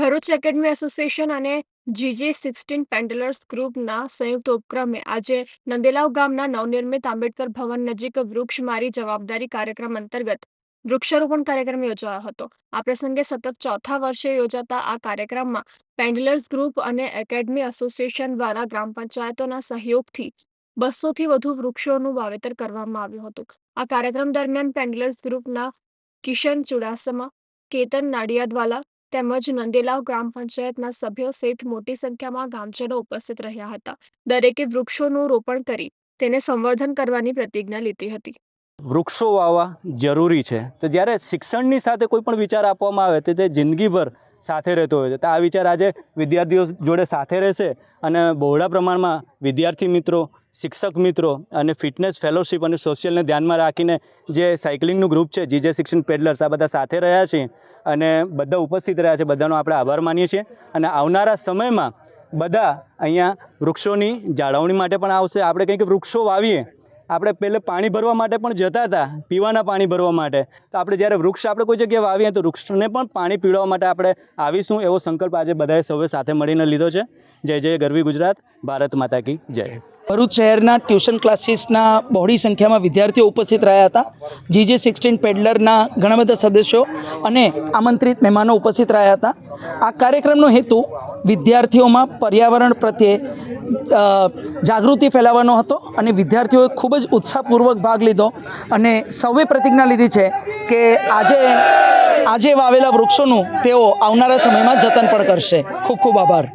Bharuch academy association અને GJ sixteen પેન્ડલર્સ ગ્રુપના સંયુક્ત ઉપક્રમે આજે નંદેલાવ ગામના નવનિર્મિત આંબેડકર ભવન નજીક વૃક્ષ મારી જવાબદારી કાર્યક્રમ અંતર્ગત વૃક્ષારોપણ કાર્યક્રમ યોજાયો હતો. આ પ્રસંગે સતત ચોથા વર્ષે યોજાતા આ કાર્યક્રમમાં પેન્ડલર્સ ગ્રુપ અને એકેડમી એસોસિએશન દ્વારા ગ્રામ પંચાયતોના સહયોગથી બસોથી વધુ વૃક્ષોનું વાવેતર કરવામાં આવ્યું હતું. આ કાર્યક્રમ દરમિયાન પેન્ડલર્સ ગ્રુપના કિશન ચુડાસમા, કેતન નાડિયાદવાલા તેમજ નંદેલાવ ગ્રામ પંચાયતના સભ્યો સહિત મોટી સંખ્યામાં ગામજનો ઉપસ્થિત રહ્યા હતા. દરેકે વૃક્ષોનું રોપણ કરી તેને સંવર્ધન કરવાની પ્રતિજ્ઞા લીધી હતી. વૃક્ષો વાવવા જરૂરી છે. તો જ્યારે શિક્ષણની સાથે કોઈ પણ વિચાર આપવામાં આવે તો તે જિંદગીભર સાથે રહેતો હોય છે. તો આ વિચાર આજે વિદ્યાર્થીઓ જોડે સાથે રહેશે અને બહોળા પ્રમાણમાં વિદ્યાર્થી મિત્રો, શિક્ષક મિત્રો અને ફિટનેસ ફેલોશિપ અને સોશિયલને ધ્યાનમાં રાખીને જે સાયકલિંગનું ગ્રુપ છે જીજે શિક્ષણ પેડલર્સ આ બધા સાથે રહ્યા છે અને બધા ઉપસ્થિત રહ્યા છે. બધાનો આપણે આભાર માનીએ છીએ અને આવનારા સમયમાં બધા અહીંયા વૃક્ષોની જાળવણી માટે પણ આવશે. આપણે કંઈક વૃક્ષો વાવીએ આપણે પહેલે પાણી ભરવા માટે પણ જતા હતા, પીવાના પાણી ભરવા માટે. તો આપણે જ્યારે વૃક્ષ આપણે કોઈ જગ્યાએ વાવીએ તો વૃક્ષને પણ પાણી પીવડાવવા માટે આપણે આવીશું એવો સંકલ્પ આજે બધાએ સૌએ સાથે મળીને લીધો છે. જય જય ગરવી ગુજરાત, ભારત માતા કી જય. ભરૂચ શહેરના ટ્યુશન ક્લાસીસના બહોળી સંખ્યામાં વિદ્યાર્થીઓ ઉપસ્થિત રહ્યા હતા. જીજે સિક્સટીન પેડલરના ઘણા બધા સદસ્યો અને આમંત્રિત મહેમાનો ઉપસ્થિત રહ્યા હતા. આ કાર્યક્રમનો હેતુ વિદ્યાર્થીઓમાં પર્યાવરણ પ્રત્યે જાગૃતિ ફેલાવવાનો હતો અને વિદ્યાર્થીઓએ ખૂબ જ ઉત્સાહપૂર્વક ભાગ લીધો. અને સૌએ પ્રતિજ્ઞા લીધી છે કે આજે આજે વાવેલા વૃક્ષોનું તેઓ આવનારા સમયમાં જતન પણ કરશે. ખૂબ ખૂબ આભાર.